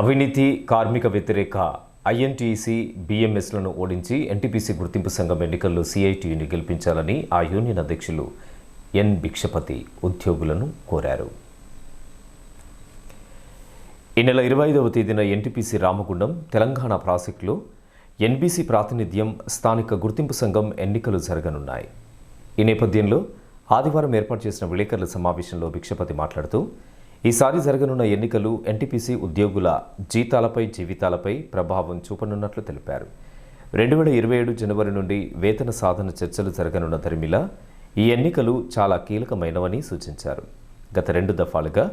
అవినీతి కార్మిక వ్యతిరేక ఐఎన్టీసీ బీఎంఎస్లను ఓడించి ఎన్టీపీసీ గుర్తింపు సంఘం ఎన్నికల్లో సిఐటియుని గెలిపించాలని ఆ యూనియన్ అధ్యక్షులు ఎన్. భిక్షపతి ఉద్యోగులను కోరారు. ఈ నెల ఇరవై ఐదవ తేదీన ఎన్టీపీసీ రామగుండం తెలంగాణ ప్రాజెక్టులో ఎన్బీసీ ప్రాతినిధ్యం స్థానిక గుర్తింపు సంఘం ఎన్నికలు జరగనున్నాయి. ఈ నేపథ్యంలో ఆదివారం ఏర్పాటు చేసిన విలేకరుల సమావేశంలో భిక్షపతి మాట్లాడుతూ ఈసారి జరగనున్న ఎన్నికలు ఎన్టీపీసీ ఉద్యోగుల జీతాలపై జీవితాలపై ప్రభావం చూపనున్నట్లు తెలిపారు. రెండు వేల ఇరవై ఏడు జనవరి నుండి వేతన సాధన చర్చలు జరగనున్న ధర్మిల ఈ ఎన్నికలు చాలా కీలకమైనవని సూచించారు. గత రెండు దఫాలుగా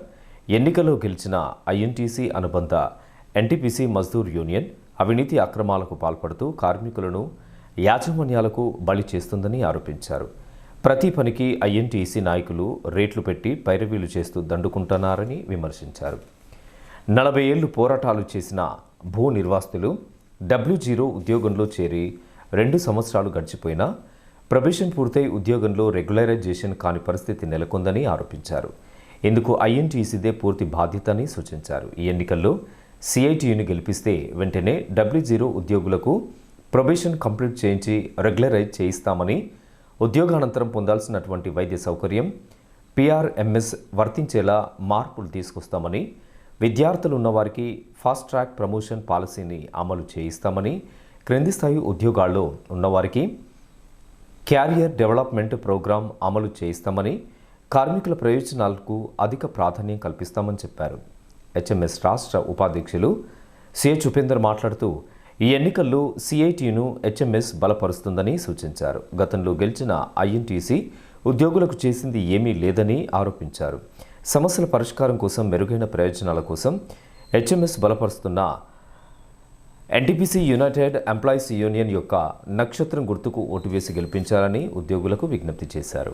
ఎన్నికల్లో గెలిచిన ఐఎన్టీసీ అనుబంధ ఎన్టీపీసీ మజ్దూర్ యూనియన్ అవినీతి అక్రమాలకు పాల్పడుతూ కార్మికులను యాజమాన్యాలకు బలి చేస్తుందని ఆరోపించారు. ప్రతి పనికి ఐఎన్టీసీ నాయకులు రేట్లు పెట్టి పైరవీలు చేస్తూ దండుకుంటున్నారని విమర్శించారు. నలభై ఏళ్ళు పోరాటాలు చేసిన భూ నిర్వాసితులు డబ్ల్యూ జీరో ఉద్యోగంలో చేరి రెండు సంవత్సరాలు గడిచిపోయినా ప్రొబేషన్ పూర్తయి ఉద్యోగంలో రెగ్యులరైజేషన్ కాని పరిస్థితి నెలకొందని ఆరోపించారు. ఇందుకు ఐఎన్టీసీదే పూర్తి బాధ్యత అని సూచించారు. ఈ ఎన్నికల్లో సిఐటియుని గెలిపిస్తే వెంటనే డబ్ల్యూ జీరో ఉద్యోగులకు ప్రొబేషన్ కంప్లీట్ చేయించి రెగ్యులరైజ్ చేయిస్తామని ఉద్యోగానంతరం పొందాల్సినటువంటి వైద్య సౌకర్యం పిఆర్ఎంఎస్ వర్తించేలా మార్పులు తీసుకొస్తామని విద్యార్థులు ఉన్నవారికి ఫాస్ట్ ట్రాక్ ప్రమోషన్ పాలసీని అమలు చేయిస్తామని క్రింది స్థాయి ఉద్యోగాల్లో ఉన్నవారికి క్యారియర్ డెవలప్మెంట్ ప్రోగ్రాం అమలు చేయిస్తామని కార్మికుల ప్రయోజనాలకు అధిక ప్రాధాన్యం కల్పిస్తామని చెప్పారు. హెచ్ఎంఎస్ రాష్ట్ర ఉపాధ్యక్షులు సిహెచ్ ఉపేందర్ మాట్లాడుతూ ఈ ఎన్నికల్లో సిఐటిను హెచ్ఎంఎస్ బలపరుస్తుందని సూచించారు. గతంలో గెలిచిన ఐఎన్టీసీ ఉద్యోగులకు చేసింది ఏమీ లేదని ఆరోపించారు. సమస్యల పరిష్కారం కోసం మెరుగైన ప్రయోజనాల కోసం హెచ్ఎంఎస్ బలపరుస్తున్న ఎన్టీపీసీ యునైటెడ్ ఎంప్లాయీస్ యూనియన్ యొక్క నక్షత్రం గుర్తుకు ఓటు వేసి గెలిపించాలని ఉద్యోగులకు విజ్ఞప్తి చేశారు.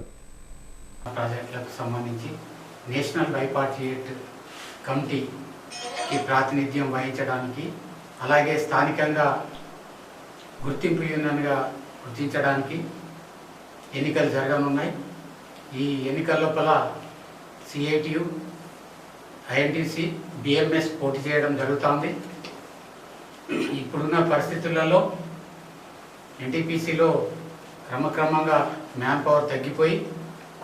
ప్రాజెక్టులకు సంబంధించి నేషనల్ బైపార్టియేట్ కమిటీకి ప్రాతినిధ్యం వహించడానికి అలాగే స్థానికంగా గుర్తింపు యూనియన్గా గుర్తించడానికి ఎన్నికలు జరగనున్నాయి. ఈ ఎన్నికల లోపల సిఐటియు ఐఎన్టీసీ బిఎంఎస్ పోటీ చేయడం జరుగుతోంది. ఇప్పుడున్న పరిస్థితులలో ఎన్టీపీసీలో క్రమక్రమంగా మ్యాన్ పవర్ తగ్గిపోయి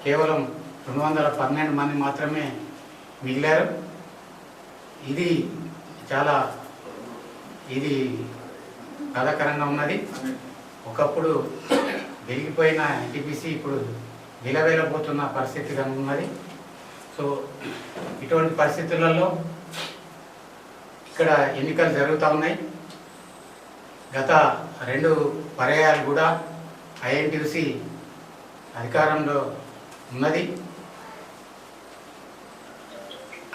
కేవలం రెండు వందల పన్నెండు మంది మాత్రమే మిగిలారు. ఇది చాలా ఇది బాధాకరంగా ఉన్నది. ఒకప్పుడు వెలిగిపోయిన ఎన్టీపీసీ ఇప్పుడు విలవేలబోతున్న పరిస్థితి కనుక ఉన్నది. సో ఇటువంటి పరిస్థితులలో ఇక్కడ ఎన్నికలు జరుగుతూ ఉన్నాయి. గత రెండు పర్యాయాలు కూడా ఐఎన్టీసీ అధికారంలో ఉన్నది.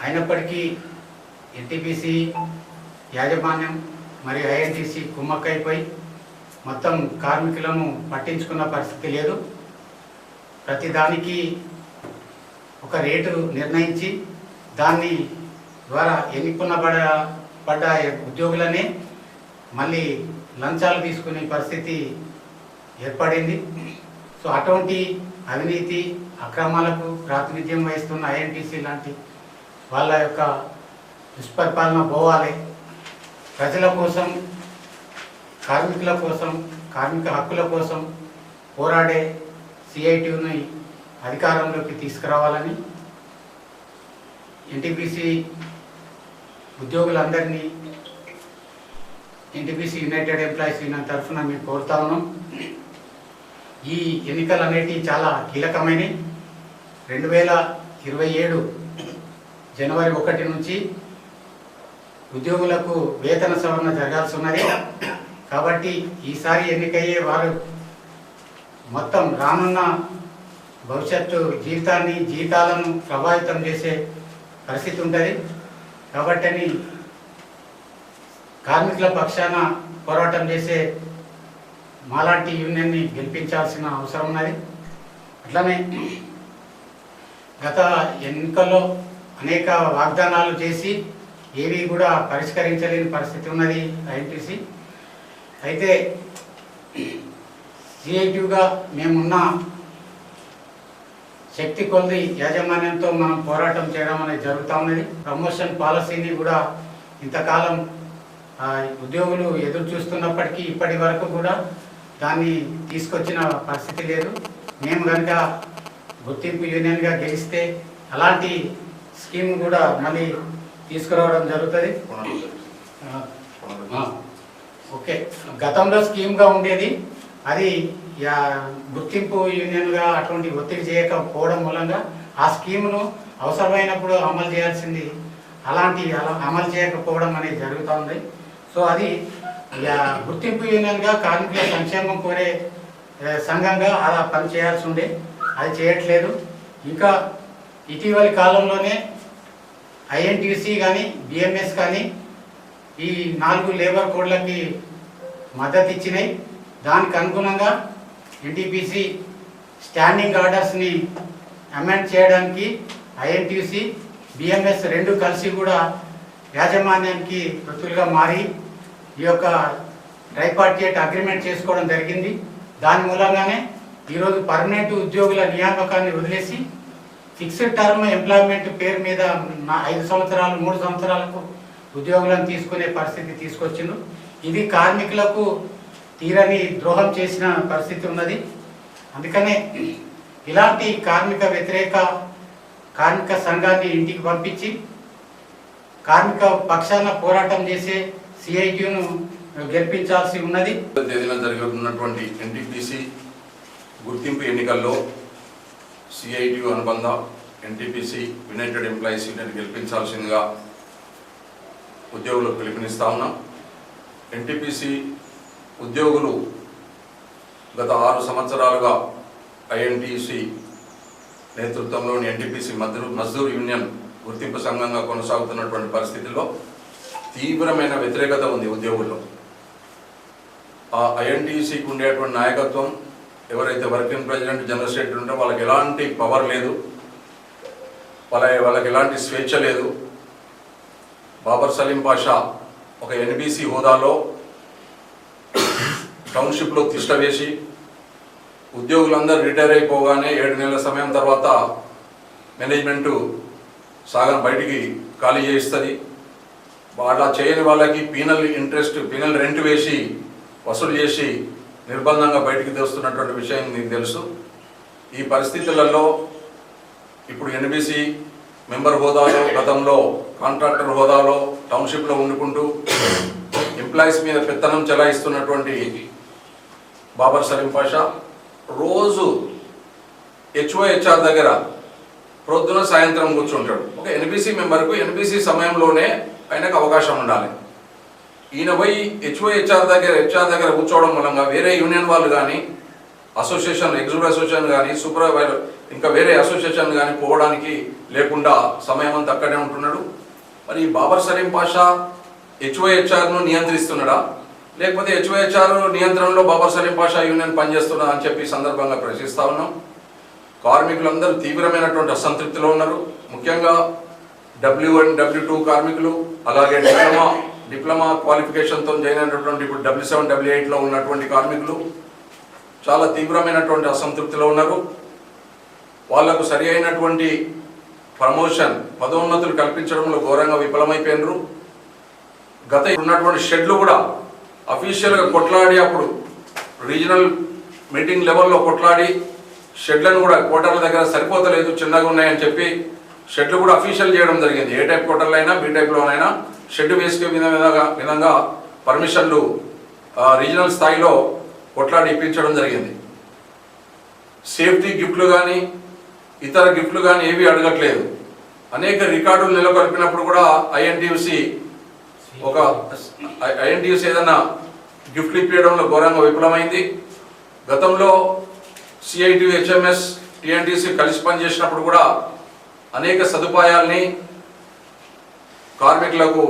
అయినప్పటికీ ఎన్టీపీసీ యాజమాన్యం మరి ఐఎన్టీసీ కుమ్మక్కైపోయి మొత్తం కార్మికులను పట్టించుకున్న పరిస్థితి లేదు. ప్రతిదానికి ఒక రేటు నిర్ణయించి దాన్ని ద్వారా ఎన్నుకున్న పడ పడ్డ ఉద్యోగులనే మళ్ళీ లంచాలు తీసుకునే పరిస్థితి ఏర్పడింది. సో అటువంటి అవినీతి అక్రమాలకు ప్రాతినిధ్యం వహిస్తున్న ఐఎన్టీసీ లాంటి వాళ్ళ యొక్క దుష్పరిపాలన పోవాలి. ప్రజల కోసం కార్మికుల కోసం కార్మిక హక్కుల కోసం పోరాడే సిఐటిని అధికారంలోకి తీసుకురావాలని ఎన్టీపీసీ ఉద్యోగులందరినీ ఎన్టీపీసీ యునైటెడ్ ఎంప్లాయీస్ యూనియన్ తరఫున మేము కోరుతా ఉన్నాం. ఈ ఎన్నికలు అనేటివి చాలా కీలకమైనవి రెండు వేల ఇరవై ఏడు జనవరి ఒకటి నుంచి ఉద్యోగులకు వేతన సవరణ జరగాల్సి ఉన్నది కాబట్టి ఈసారి ఎన్నికయ్యే వారు మొత్తం రానున్న భవిష్యత్తు జీవితాన్ని జీతాలను ప్రభావితం చేసే పరిస్థితి ఉంటుంది. కాబట్టి కార్మికుల పక్షాన పోరాటం చేసే మాలాంటి యూనియన్ని గెలిపించాల్సిన అవసరం ఉన్నది. అట్లనే గత ఎన్నికల్లో అనేక వాగ్దానాలు చేసి ఏవి కూడా పరిష్కరించలేని పరిస్థితి ఉన్నది ఐఎన్టీసీ అయితే సిఐటివ్గా మేమున్న శక్తి కొంది యాజమాన్యంతో మనం పోరాటం చేయడం అనేది జరుగుతూ ఉన్నది. ప్రమోషన్ పాలసీని కూడా ఇంతకాలం ఆ, ఉద్యోగులు ఎదురు చూస్తున్నప్పటికీ ఇప్పటి వరకు కూడా దాన్ని తీసుకొచ్చిన పరిస్థితి లేదు. మేము కనుక గుర్తింపు యూనియన్గా గెలిస్తే అలాంటి స్కీమ్ కూడా మళ్ళీ తీసుకురావడం జరుగుతుంది? ఓకే. గతంలో స్కీమ్గా ఉండేది. అది గుర్తింపు యూనియన్గా అటువంటి ఒత్తిడి చేయకపోవడం మూలంగా ఆ స్కీమ్ను అవసరమైనప్పుడు అమలు చేయాల్సింది అలాంటి అలా అమలు చేయకపోవడం అనేది జరుగుతుంది సో అది గుర్తింపు యూనియన్గా కార్మికుల సంక్షేమం కోరే సంఘంగా అలా పని చేయాల్సి ఉండే. అది చేయట్లేదు. ఇంకా ఇటీవలి కాలంలోనే ఐఎన్టీసీ కానీ బిఎంఎస్ కానీ ఈ నాలుగు లేబర్ కోడ్లకి మద్దతు ఇచ్చినాయి. దానికి అనుగుణంగా ఎన్టీపీసీ స్టాండింగ్ ఆర్డర్స్ని అమెండ్ చేయడానికి ఐఎన్టీసీ బిఎంఎస్ రెండు కలిసి కూడా యాజమాన్యానికి వృత్తులుగా మారి ఈ యొక్క ట్రైపార్టియేట్ అగ్రిమెంట్ చేసుకోవడం జరిగింది. దాని మూలంగానే ఈరోజు పర్మనెంట్ ఉద్యోగుల నియామకాన్ని వదిలేసి ఫిక్స్డ్ టర్మ్ ఎంప్లాయ్మెంట్ పేరు మీద నా ఐదు సంవత్సరాలు మూడు సంవత్సరాలకు ఉద్యోగులను తీసుకునే పరిస్థితి తీసుకొచ్చిండు. ఇది కార్మికులకు తీరని ద్రోహం చేసిన పరిస్థితి ఉన్నది. అందుకనే ఇలాంటి కార్మిక వ్యతిరేక కార్మిక సంఘాన్ని ఇంటికి పంపించి కార్మిక పక్షాన పోరాటం చేసే సిఐటిను గెలిపించాల్సి ఉన్నది. తేదీన జరుగుతున్నటువంటి ఎన్టీపీసీ గుర్తింపు ఎన్నికల్లో సిఐటి అనుబంధ ఎన్టీపీసీ యునైటెడ్ ఎంప్లాయీస్ యూనియన్ గెలిపించాల్సిందిగా ఉద్యోగులకు పిలుపునిస్తా ఉన్నాం. ఎన్టీపీసీ ఉద్యోగులు గత ఆరు సంవత్సరాలుగా ఐఎన్టీసీ నేతృత్వంలోని ఎన్టీపీసీ మజ్దూర్ మజ్దూర్ యూనియన్ గుర్తింపు సంఘంగా కొనసాగుతున్నటువంటి పరిస్థితుల్లో తీవ్రమైన వ్యతిరేకత ఉంది ఉద్యోగుల్లో. ఆ ఐఎన్టీసీకి ఉండేటువంటి నాయకత్వం ఎవరైతే వర్కింగ్ ప్రెసిడెంట్ జనరల్ సెక్రటరీ ఉంటే వాళ్ళకి ఎలాంటి పవర్ లేదు. వాళ్ళ వాళ్ళకి ఎలాంటి స్వేచ్ఛ లేదు. బాబర్ సలీం పాషా ఒక ఎన్బీసీ హోదాలో టౌన్షిప్లో తిష్ట వేసి ఉద్యోగులందరూ రిటైర్ అయిపోగానే ఏడు నెలల సమయం తర్వాత మేనేజ్మెంటు సాగర్ బయటికి ఖాళీ చేయిస్తుంది. అలా చేయని వాళ్ళకి పీనల్ ఇంట్రెస్ట్ పీనల్ రెంట్ వేసి వసూలు చేసి నిర్బంధంగా బయటికి తెస్తున్నటువంటి విషయం మీకు తెలుసు. ఈ పరిస్థితులలో ఇప్పుడు ఎన్బిసి మెంబర్ హోదాలో గతంలో కాంట్రాక్టర్ హోదాలో టౌన్షిప్లో వండుకుంటూ ఎంప్లాయీస్ మీద పెత్తనం చెలాయిస్తున్నటువంటి బాబర్ సలీం పాషా రోజు హెచ్ఓహెచ్ఆర్ దగ్గర ప్రొద్దున సాయంత్రం కూర్చుంటాడు. ఒక ఎన్బిసి మెంబర్కు ఎన్బిసి సమయంలోనే ఆయనకు అవకాశం ఉండాలి. ఈయన పోయి హెచ్ఓహెచ్ఆర్ దగ్గర హెచ్ఆర్ దగ్గర కూర్చోవడం మూలంగా వేరే యూనియన్ వాళ్ళు కానీ అసోసియేషన్ ఎగ్జిక్యూటివ్ అసోసియేషన్ కానీ సూపర్వైజర్ ఇంకా వేరే అసోసియేషన్ కానీ పోవడానికి లేకుండా సమయం అంతా అక్కడే ఉంటున్నాడు. మరి ఈ బాబర్ సలీం పాషా హెచ్ఓహెచ్ఆర్ను నియంత్రిస్తున్నాడా? లేకపోతే హెచ్ఓహెచ్ఆర్ నియంత్రణలో బాబర్ సలీం పాషా యూనియన్ పనిచేస్తున్నా అని చెప్పి సందర్భంగా ప్రశ్నిస్తా ఉన్నాం. కార్మికులందరూ తీవ్రమైనటువంటి అసంతృప్తిలో ఉన్నారు. ముఖ్యంగా డబ్ల్యూ వన్ డబ్ల్యూ టూ కార్మికులు అలాగే డిప్లొమా డిప్లొమా క్వాలిఫికేషన్తో జాయిన్ అయినటువంటి ఇప్పుడు డబ్ల్యూ సెవెన్ డబ్ల్యూ ఎయిట్లో ఉన్నటువంటి కార్మికులు చాలా తీవ్రమైనటువంటి అసంతృప్తిలో ఉన్నారు. వాళ్ళకు సరి అయినటువంటి ప్రమోషన్ పదోన్నతులు కల్పించడంలో ఘోరంగా విఫలమైపోయినరు. గత ఉన్నటువంటి షెడ్లు కూడా అఫీషియల్గా కొట్లాడి అప్పుడు రీజనల్ మీటింగ్ లెవెల్లో కొట్లాడి షెడ్లను కూడా కోటర్ల దగ్గర సరిపోతలేదు చిన్నగా ఉన్నాయని చెప్పి షెడ్లు కూడా అఫీషియల్ చేయడం జరిగింది. ఏ టైప్ కోటర్లైనా అయినా బి టైప్లోనైనా షెడ్ వేసుకే విధంగా విధంగా పర్మిషన్లు ఆ, రీజనల్ స్థాయిలో కొట్లాడి ఇప్పించడం జరిగింది. సేఫ్టీ గిఫ్ట్లు కానీ ఇతర గిఫ్ట్లు కానీ ఏవి అడగట్లేదు. అనేక రికార్డులు నెలకొల్పినప్పుడు కూడా ఐఎన్టీయూసి ఒక ఐఎన్టీయూసి ఏదైనా గిఫ్ట్లు ఇప్పించడంలో ఘోరంగా విఫలమైంది. గతంలో సిఐటి హెచ్ఎంఎస్ టిఎన్టీసీ కలిసి పనిచేసినప్పుడు కూడా అనేక సదుపాయాల్ని కార్మికులకు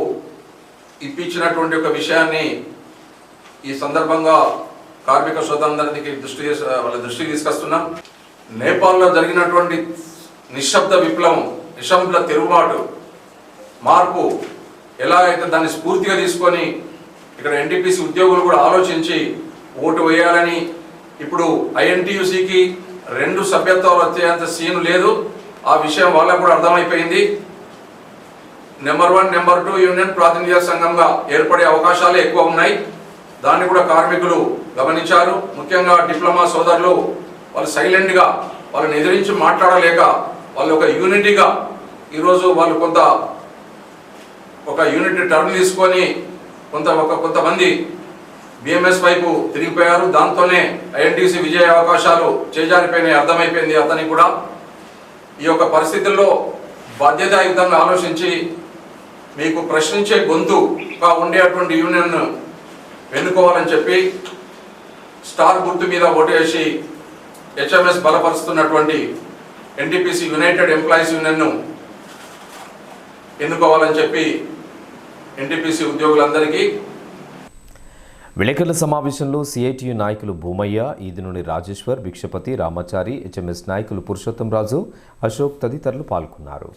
ఇప్పించినటువంటి ఒక విషయాన్ని ఈ సందర్భంగా కార్మిక స్వతంత్రానికి దృష్టి వాళ్ళ దృష్టికి తీసుకొస్తున్నాం. నేపాల్లో జరిగినటువంటి నిశ్శబ్ద విప్లవం నిశ్శబ్ద తిరుగుబాటు మార్పు ఎలా అయితే దాన్ని స్ఫూర్తిగా తీసుకొని ఇక్కడ ఎన్టీపీసీ ఉద్యోగులు కూడా ఆలోచించి ఓటు వేయాలని ఇప్పుడు ఐఎన్టీయూసీకి రెండు సభ్యత్వాలు వచ్చేంత సీన్ లేదు. ఆ విషయం వాళ్ళకు కూడా అర్థమైపోయింది. Number one number two union ప్రాతినిధ్య సంఘంగా ఏర్పడే అవకాశాలు ఎక్కువ ఉన్నాయి. దాన్ని కూడా కార్మికులు గమనించారు. ముఖ్యంగా డిప్లొమా సోదరులు వాళ్ళు సైలెంట్గా వాళ్ళని ఎదిరించి మాట్లాడలేక వాళ్ళు ఒక యూనిటీగా ఈరోజు వాళ్ళు కొంత ఒక యూనిట్ టర్న్ తీసుకొని కొంత ఒక కొంతమంది బిఎంఎస్ వైపు తిరిగిపోయారు. దాంతోనే ఐఎన్టీసీ విజయ అవకాశాలు చేజారిపోయినాయి అర్థమైపోయింది అతనికి కూడా. ఈ యొక్క పరిస్థితుల్లో బాధ్యతాయుతంగా ఆలోచించి మీకు ప్రశ్నించే గొంతుగా ఉండేటువంటి యూనియన్ ఎన్నుకోవాలని చెప్పి స్టార్ గుర్తు మీద ఓటేసి హెచ్ఎంఎస్ బలపరుస్తున్నటువంటి ఎన్టీపీసీ యునైటెడ్ ఎంప్లాయీస్ యూనియన్ను ఎన్నుకోవాలని చెప్పి ఎన్టీపీసీ ఉద్యోగులందరికీ విలేకరుల సమావేశంలో సిఐటియు నాయకులు భూమయ్య ఈదినుని రాజేశ్వర్ భిక్షపతి రామాచారి హెచ్ఎంఎస్ నాయకులు పురుషోత్తం రాజు అశోక్ తదితరులు పాల్గొన్నారు.